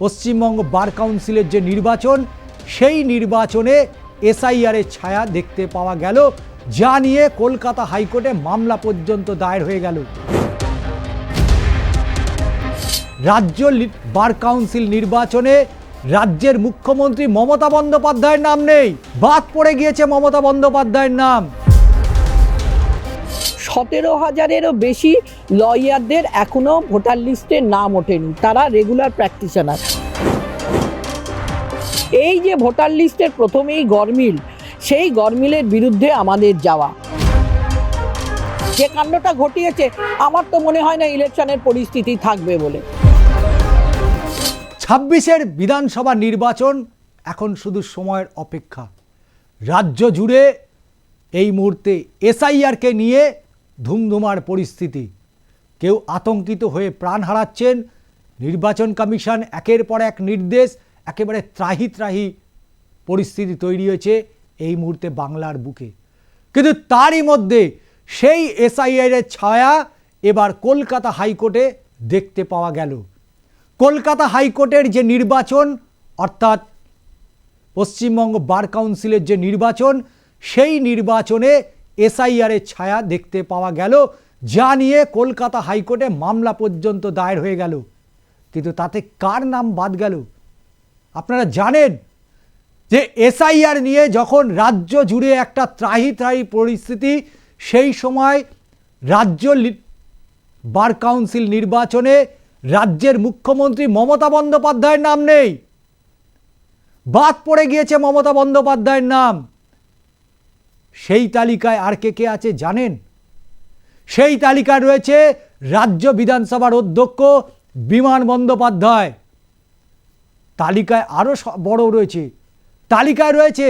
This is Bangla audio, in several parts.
পশ্চিমবঙ্গ বার কাউন্সিলের যে নির্বাচন, সেই নির্বাচনে এসআইআরের ছায়া দেখতে পাওয়া গেল, যা নিয়ে কলকাতা হাইকোর্টে মামলা পর্যন্ত দায়ের হয়ে গেল। রাজ্য বার কাউন্সিল নির্বাচনে রাজ্যের মুখ্যমন্ত্রী মমতা বন্দ্যোপাধ্যায়ের নাম নেই। বাদ পড়ে গিয়েছে মমতা বন্দ্যোপাধ্যায়ের নাম। সতেরো হাজারেরও বেশি লয়ারদের এখনও ভোটার লিস্টে নাম ওঠেনি। তারা রেগুলার প্র্যাকটিশনার এই যে ভোটার লিস্টের প্রথমেই গরমিল সেই গরমিলের বিরুদ্ধে আমাদের যাওয়া। যে কাণ্ডটা ঘটিয়েছে, আমার তো মনে হয় না ইলেকশনের পরিস্থিতি থাকবে বলে। ছাব্বিশের বিধানসভা নির্বাচন এখন শুধু সময়ের অপেক্ষা। রাজ্য জুড়ে এই মুহূর্তে এসআইআরকে নিয়ে ধুমধুমার পরিস্থিতি। কেউ আতঙ্কিত হয়ে প্রাণ হারাচ্ছেন। নির্বাচন কমিশন একের পর এক নির্দেশ, একেবারে ত্রাহি ত্রাহি পরিস্থিতি তৈরি হয়েছে এই মুহূর্তে বাংলার বুকে। কিন্তু তারই মধ্যে সেই এসআইআরের ছায়া এবার কলকাতা হাইকোর্টে দেখতে পাওয়া গেল। কলকাতা হাইকোর্টের যে নির্বাচন, অর্থাৎ পশ্চিমবঙ্গ বার কাউন্সিলের যে নির্বাচন, সেই নির্বাচনে এসআইআরের ছায়া দেখতে পাওয়া গেল, যা নিয়ে কলকাতা হাইকোর্টে মামলা পর্যন্ত দায়ের হয়ে গেল। কিন্তু তাতে কার নাম বাদ গেল? আপনারা জানেন যে এসআইআর নিয়ে যখন রাজ্য জুড়ে একটা ত্রাহি ত্রাহি পরিস্থিতি, সেই সময় রাজ্য বার কাউন্সিল নির্বাচনে রাজ্যের মুখ্যমন্ত্রী মমতা বন্দ্যোপাধ্যায়ের নাম নেই। বাদ পড়ে গিয়েছে মমতা বন্দ্যোপাধ্যায়ের নাম। সেই তালিকায় আর কে কে আছে জানেন? সেই তালিকায় রয়েছে রাজ্য বিধানসভার অধ্যক্ষ বিমান বন্দ্যোপাধ্যায়। তালিকায় আরও বড় রয়েছে। তালিকায় রয়েছে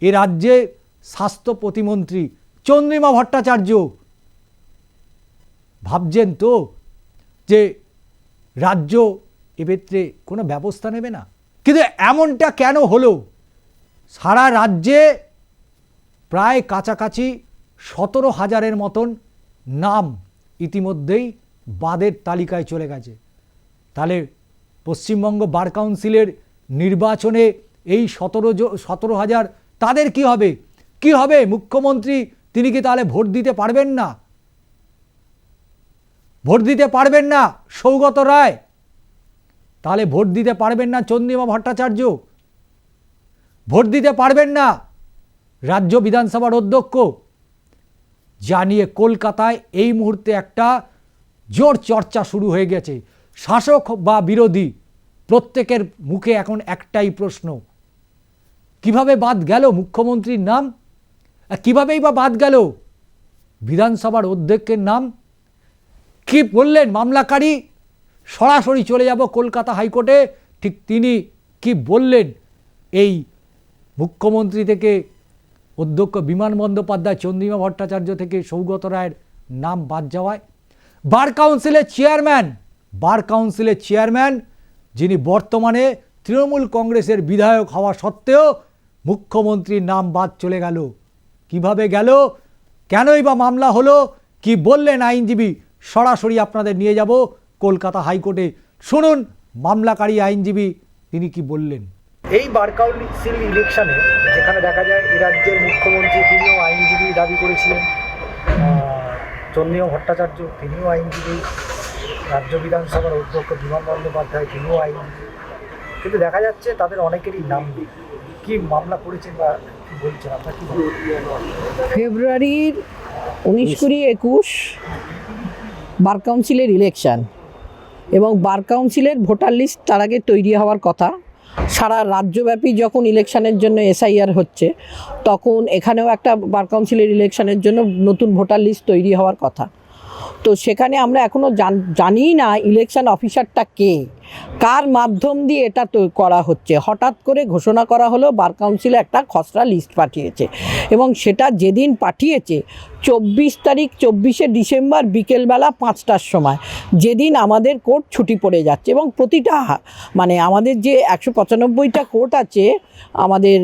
এ রাজ্যে স্বাস্থ্য প্রতিমন্ত্রী চন্দ্রিমা ভট্টাচার্য। ভাবছেন তো যে রাজ্য এক্ষেত্রে কোনো ব্যবস্থা নেবে না? কিন্তু এমনটা কেন হলো? সারা রাজ্যে প্রায় কাছাকাছি সতেরো হাজারের মতন নাম ইতিমধ্যেই বাদের তালিকায় চলে গেছে। তাহলে পশ্চিমবঙ্গ বার কাউন্সিলের নির্বাচনে এই সতেরো সতেরো হাজার তাদের কি হবে? কি হবে? মুখ্যমন্ত্রী, তিনি কি তাহলে ভোট দিতে পারবেন না? ভোট দিতে পারবেন না সৌগত রায়? তাহলে ভোট দিতে পারবেন না চন্দ্রিমা ভট্টাচার্য? ভোট দিতে পারবেন না রাজ্য বিধানসভার অধ্যক্ষ জানিয়ে কলকাতায় এই মুহূর্তে একটা জোর চর্চা শুরু হয়ে গেছে। শাসক বা বিরোধী প্রত্যেকের মুখে এখন একটাই প্রশ্ন। কীভাবে বাদ গেল মুখ্যমন্ত্রীর নাম? কিভাবেই বা বাদ গেল বিধানসভার অধ্যক্ষের নাম? কি বললেন মামলাকারী? সরাসরি চলে যাব কলকাতা হাইকোর্টে। ঠিক তিনি কি বললেন এই মুখ্যমন্ত্রী থেকে অধ্যক্ষ বিমান বন্দ্যোপাধ্যায় চন্দ্রিমা ভট্টাচার্য থেকে সৌগত রায়ের নাম বাদ যাওয়ায় বার কাউন্সিলের চেয়ারম্যান, বার কাউন্সিলের চেয়ারম্যান, যিনি বর্তমানে তৃণমূল কংগ্রেসের বিধায়ক হওয়া সত্ত্বেও মুখ্যমন্ত্রীর নাম বাদ চলে গেল। কীভাবে গেল? কেনই বা মামলা হলো? কি বললেন আইনজীবী? সরাসরি আপনাদের নিয়ে যাব কলকাতা হাইকোর্টে। শুনুন, মামলাকারী আইনজীবী তিনি কি বললেন? এই বার কাউন্সিল ইলেকশনে যেখানে দেখা যায় এ রাজ্যের মুখ্যমন্ত্রী তিনিও আইনজীবী দাবি করেছিলেন চন্দ্রীয় ভট্টাচার্য, তিনিও আইনজীবী, রাজ্য বিধানসভার অধ্যক্ষ বিমান বন্দ্যোপাধ্যায়, তিনিও আইনজীবী। কিন্তু দেখা যাচ্ছে তাদের অনেকেরই নাম নেই। কি মামলা করেছেন বা বলছেন? আপনার কি ফেব্রুয়ারির উনিশ কুড়ি একুশ বার কাউন্সিলের ইলেকশন এবং বার কাউন্সিলের ভোটার লিস্ট তার আগে তৈরি হওয়ার কথা। সারা রাজ্যব্যাপী যখন ইলেকশানের জন্য এসআইআর হচ্ছে, তখন এখানেও একটা বার কাউন্সিলের ইলেকশানের জন্য নতুন ভোটার লিস্ট তৈরি হওয়ার কথা। তো সেখানে আমরা এখনও জানি না ইলেকশান অফিসারটা কে। কার মাধ্যম দিয়ে এটা তো করা হচ্ছে? হঠাৎ করে ঘোষণা করা হলো, বার কাউন্সিলে একটা খসড়া লিস্ট পাঠিয়েছে এবং সেটা যেদিন পাঠিয়েছে, চব্বিশ তারিখ চব্বিশে ডিসেম্বর বিকেলবেলা পাঁচটার সময়, যেদিন আমাদের কোর্ট ছুটি পড়ে যাচ্ছে এবং প্রতিটা মানে আমাদের যে একশো পঁচানব্বইটা কোর্ট আছে, আমাদের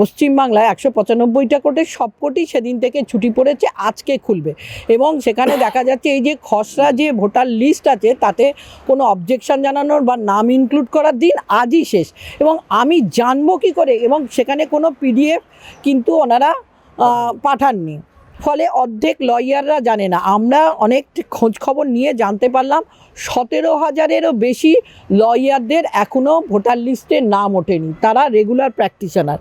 পশ্চিমবাংলায় একশো পঁচানব্বইটা কোর্টের সবকটি সেদিন থেকে ছুটি পড়েছে, আজকে খুলবে। এবং সেখানে দেখা যাচ্ছে এই যে খসড়া যে ভোটার লিস্ট আছে, তাতে কোনো অবজেকশন জানানোর বা নাম ইনক্লুড করার দিন আজই শেষ। এবং আমি জানব কি করে, এবং সেখানে কোনো পিডিএফ কিন্তু ওনারা পাঠাননি। ফলে অর্ধেক লয়াররা জানে না। আমরা অনেক খোঁজ খবর নিয়ে জানতে পারলাম, সতেরো হাজারেরও বেশি লয়ারদের এখনও ভোটার লিস্টে নাম ওঠেনি। তারা রেগুলার প্র্যাকটিশনার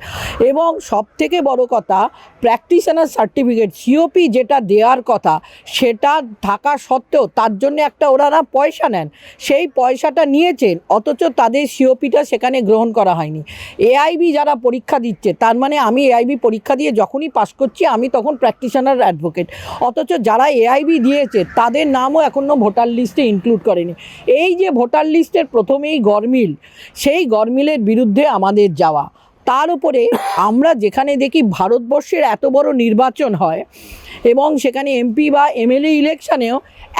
এবং সব থেকে বড় কথা প্র্যাকটিশনার সার্টিফিকেট সিওপি যেটা দেওয়ার কথা, সেটা থাকা সত্ত্বেও তার জন্য একটা ওনারা পয়সা নেন। সেই পয়সাটা নিয়েছেন, অথচ তাদের সিওপিটা সেখানে গ্রহণ করা হয়নি। এআইবি যারা পরীক্ষা দিচ্ছে, তার মানে আমি এআইবি পরীক্ষা দিয়ে যখনই পাস করছি, আমি তখন প্র্যাকটিশনার অ্যাডভোকেট। অথচ যারা এআইবি দিয়েছে, তাদের নামও এখনও ভোটার লিস্টে ইনক্লুড করেনি। এই যে ভোটার লিস্টের প্রথমেই গরমিল সেই গরমিলের বিরুদ্ধে আমাদের যাওয়া। তার উপরে আমরা যেখানে দেখি ভারতবর্ষের এত বড় নির্বাচন হয় এবং সেখানে এমপি বা এমএলএ ইলেকশানেও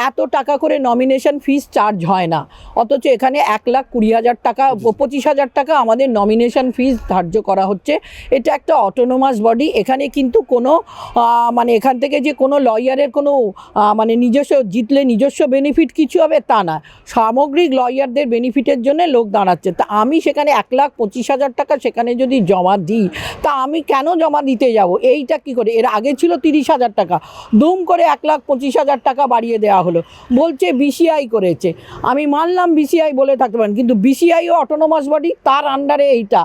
এত টাকা করে নমিনেশন ফিস চার্জ হয় না। অথচ এখানে এক লাখ কুড়ি হাজার টাকা, পঁচিশ হাজার টাকা আমাদের নমিনেশন ফিস ধার্য করা হচ্ছে। এটা একটা অটোনোমাস বডি এখানে কিন্তু কোনো মানে এখান থেকে যে কোনো লয়ারের কোনো মানে নিজস্ব, জিতলে নিজস্ব বেনিফিট কিছু হবে তা না। সামগ্রিক লয়ারদের বেনিফিটের জন্য লোক দাঁড়াচ্ছে। তা আমি সেখানে এক লাখ পঁচিশ হাজার টাকা সেখানে যদি জমা দিই, তা আমি কেন জমা দিতে যাব? এইটা কি করে? এর আগে ছিল তিরিশ হাজার টাকা। দুম করে এক লাখ পঁচিশ হাজার টাকা বাড়িয়ে দেওয়া হলো। বলছে বিসিআই করেছে। আমি মানলাম বিসিআই বলে থাকতে পারেন, কিন্তু বিসিআইও অটোনোমাস বডি তার আন্ডারে এইটা।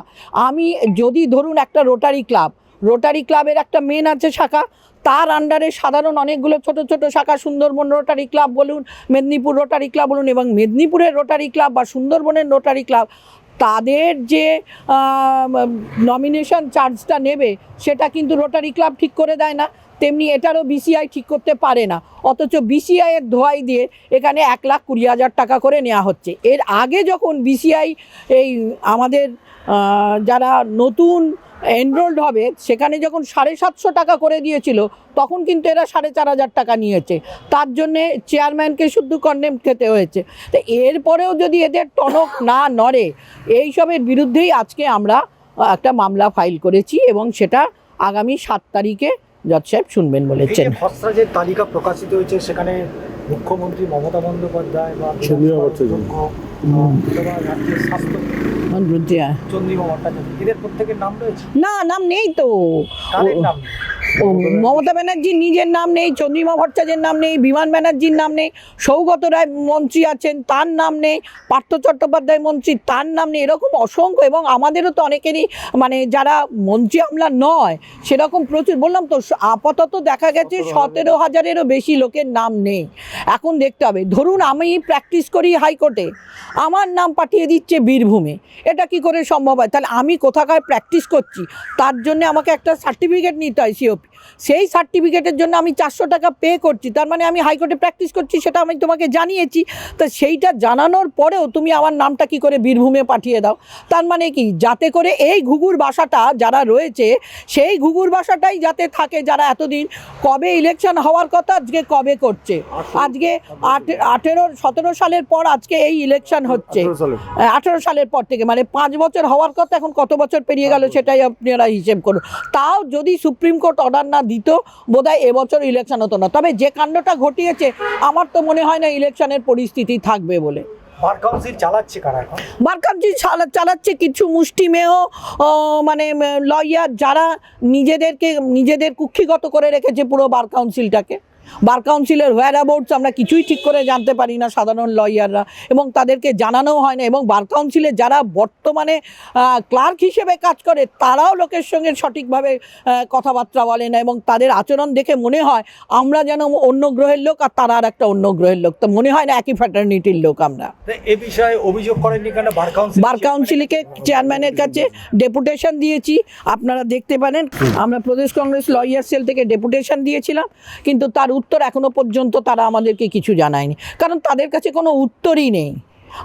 আমি যদি ধরুন একটা রোটারি ক্লাব রোটারি ক্লাবের একটা মেন আছে শাখা, তার আন্ডারে সাধারণ অনেকগুলো ছোট ছোট শাখা, সুন্দরবন রোটারি ক্লাব বলুন, মেদিনীপুর রোটারি ক্লাব বলুন এবং মেদিনীপুরের রোটারি ক্লাব বা সুন্দরবনের রোটারি ক্লাব তাদের যে নমিনেশন চার্জটা নেবে, সেটা কিন্তু রোটারি ক্লাব ঠিক করে দেয় না। তেমনি এটারও বিসিআই ঠিক করতে পারে না। অথচ বিসিআই এর ধোয়াই দিয়ে এখানে এক লাখ কুড়ি হাজার টাকা করে নেওয়া হচ্ছে। এর আগে যখন বিসিআই এই আমাদের যারা নতুন এনরোল্ড হবে, সেখানে যখন সাড়ে সাতশো টাকা করে দিয়েছিল, তখন কিন্তু এরা সাড়ে চার হাজার টাকা নিয়েছে। তার জন্যে চেয়ারম্যানকে শুধু কন্ডেম খেতে হয়েছে। তো এরপরেও যদি এদের টনক না নড়ে এইসবের বিরুদ্ধেই আজকে আমরা একটা মামলা ফাইল করেছি এবং সেটা আগামী সাত তারিখে জজ সাহেব শুনবেন বলেছেন। খসড়া যে তালিকা প্রকাশিত হয়েছে সেখানে মুখ্যমন্ত্রী মমতা বন্দ্যোপাধ্যায় বা চন্দ্রিমা ভট্টাচার্য। স্বাস্থ্য চন্দ্রিমা ভট্টাচার্য এদের প্রত্যেকের নাম রয়েছে? না নাম নেই তো। নাম মমতা ব্যানার্জির নিজের নাম নেই চন্দ্রিমা ভট্টাচার্যের নাম নেই বিমান ব্যানার্জির নাম নেই সৌগত রায় মন্ত্রী আছেন তার নাম নেই পার্থ চট্টোপাধ্যায় মন্ত্রী তার নাম নেই এরকম অসংখ্য এবং আমাদেরও তো অনেকেরই মানে যারা মন্ত্রী আমলা নয় সেরকম প্রচুর বললাম তো আপাতত দেখা গেছে সতেরো হাজারেরও বেশি লোকের নাম নেই। এখন দেখতে হবে ধরুন আমি প্র্যাকটিস করি হাইকোর্টে আমার নাম পাঠিয়ে দিচ্ছে বীরভূমে এটা কি করে সম্ভব হয়? তাহলে আমি কোথাকার প্র্যাকটিস করছি? তার জন্য আমাকে একটা সার্টিফিকেট নিতে হয় সিওপি সেই সার্টিফিকেটের জন্য আমি চারশো টাকা পে করছি। তার মানে আমি হাইকোর্টে প্র্যাকটিস করছি সেটা আমি তোমাকে জানিয়েছি। তো সেইটা জানানোর পরেও তুমি আমার নামটা কি করে বীরভূমে পাঠিয়ে দাও? তার মানে কি? যাতে করে এই ঘুঘুর বাসাটা যারা রয়েছে সেই ঘুঘুর বাসাটাই যাতে থাকে যারা এতদিন কবে ইলেকশন হওয়ার কথা আজকে কবে করছে। আজকে আট- আঠেরো সতেরো সালের পর আজকে এই ইলেকশন হচ্ছে। আঠেরো সালের পর থেকে মানে পাঁচ বছর হওয়ার কথা এখন কত বছর পেরিয়ে গেল সেটাই আপনারা হিসেব করুন। তাও যদি সুপ্রিম কোর্ট অর্ডার না দিত বোধহয় এবছর ইলেকশন হতো না। তবে যে কাণ্ডটা ঘটিয়েছে আমার তো মনে হয় না ইলেকশনের পরিস্থিতি থাকবে বলে। বার চালাচ্ছে কারা এখন? বারকামজি চালাচ্ছে কিছু মুষ্টিমেয় মানে লয়ার যারা নিজেদেরকে নিজেদের কুক্ষিগত করে রেখেছে পুরো বার কাউন্সিলটাকে। বার কাউন্সিলের হোয়ার অ্যাবাউটস আমরা কিছুই ঠিক করে জানতে পারি না সাধারণ লয়াররা এবং তাদেরকে জানানো হয় না এবং বার কাউন্সিলে যারা বর্তমানে ক্লার্ক হিসেবে কাজ করে তারাও লোকের সঙ্গে সঠিকভাবে কথাবার্তা বলে না এবং তাদের আচরণ দেখে মনে হয় আমরা যেন অন্য গ্রহের লোক আর তারা আর একটা অন্য গ্রহের লোক। তো মনে হয় না একই ফ্যাটার্নিটির লোক আমরা। এ বিষয়ে অভিযোগ করেননি কেন? বার কাউন্সিল বার কাউন্সিলকে চেয়ারম্যানের কাছে ডেপুটেশন দিয়েছি। আপনারা দেখতে পারেন আমরা প্রদেশ কংগ্রেস লয়ার সেল থেকে ডেপুটেশন দিয়েছিলাম। কিন্তু তার উত্তর এখনও পর্যন্ত তারা আমাদেরকে কিছু জানায়নি। কারণ তাদের কাছে কোনো উত্তরই নেই।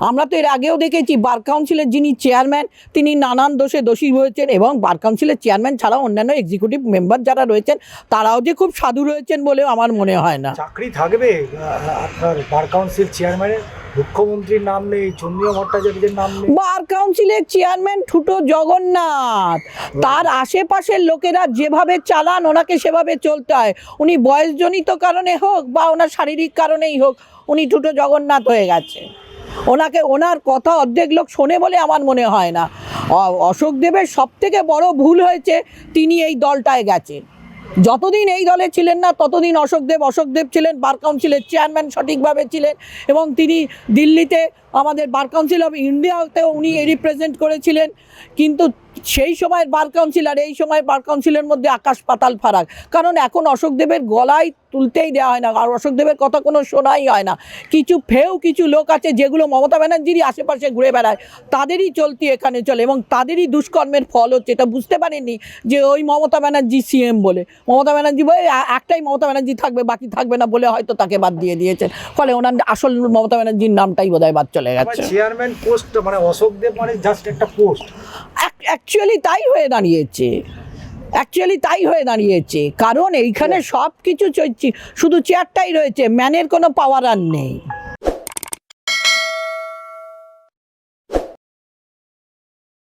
আমরা তো এর আগেও দেখেছি বার কাউন্সিলের যিনি চেয়ারম্যান, তিনি নানান দোষে দোষী হয়েছেন এবং বার কাউন্সিলের চেয়ারম্যান ছাড়াও অন্যান্য এক্সিকিউটিভ মেম্বার যারা রয়েছেন, তারাও যে খুব সাধু রয়েছেন বলেও আমার মনে হয় না। চাকরি থাকবে আপনার বার কাউন্সিল চেয়ারম্যানের? মুখ্যমন্ত্রীর নাম নেই, চন্দ্রিমা ভট্টাচার্যের নাম নেই। বার কাউন্সিলের চেয়ারম্যান ঠুটো জগন্নাথ। তার আশেপাশের লোকেরা যেভাবে চালান, ওনাকে সেভাবে চলতে হয়। উনি বয়সজনিত কারণে হোক বা ওনার শারীরিক কারণেই হোক, উনি ঠুটো জগন্নাথ হয়ে গেছে। ওনাকে, ওনার কথা অর্ধেক লোক শোনে বলে আমার মনে হয় না। অশোক দেবের সব থেকে বড় ভুল হয়েছে, তিনি এই দলটায় গেছেন। যতদিন এই দলে ছিলেন না, ততদিন অশোক দেব অশোক দেব ছিলেন, বার কাউন্সিলের চেয়ারম্যান সঠিকভাবে ছিলেন এবং তিনি দিল্লিতে আমাদের বার কাউন্সিল অফ ইন্ডিয়াতেও উনি রিপ্রেজেন্ট করেছিলেন। কিন্তু সেই সময়ের বার কাউন্সিল আর এই সময় বার কাউন্সিলের মধ্যে আকাশ পাতাল ফারাক। কারণ এখন অশোকদেবের গলায় তুলতেই দেওয়া হয় না আর অশোকদেবের কথা কোনো শোনাই হয় না। কিছু ফেউ কিছু লোক আছে যেগুলো মমতা ব্যানার্জিরই আশেপাশে ঘুরে বেড়ায়। তাদেরই চলতি এখানে চলে এবং তাদেরই দুষ্কর্মের ফল হচ্ছে এটা বুঝতে পারেননি যে ওই মমতা ব্যানার্জি সিএম বলে। মমতা ব্যানার্জি বলে একটাই মমতা ব্যানার্জি থাকবে বাকি থাকবে না বলে হয়তো তাকে বাদ দিয়ে দিয়েছেন। ফলে ওনার আসল মমতা ব্যানার্জির নামটাই বোধহয় বাদ চলে গেছে। চেয়ারম্যান পোস্ট মানে অশোক দেব মানে জাস্ট একটা পোস্ট অ্যাকচুয়ালি তাই হয়ে দাঁড়িয়েছে। অ্যাকচুয়ালি তাই হয়ে দাঁড়িয়েছে। কারণ এইখানে সব কিছু চলছে শুধু চেয়ারটাই রয়েছে ম্যানের কোনো পাওয়ার আর নেই।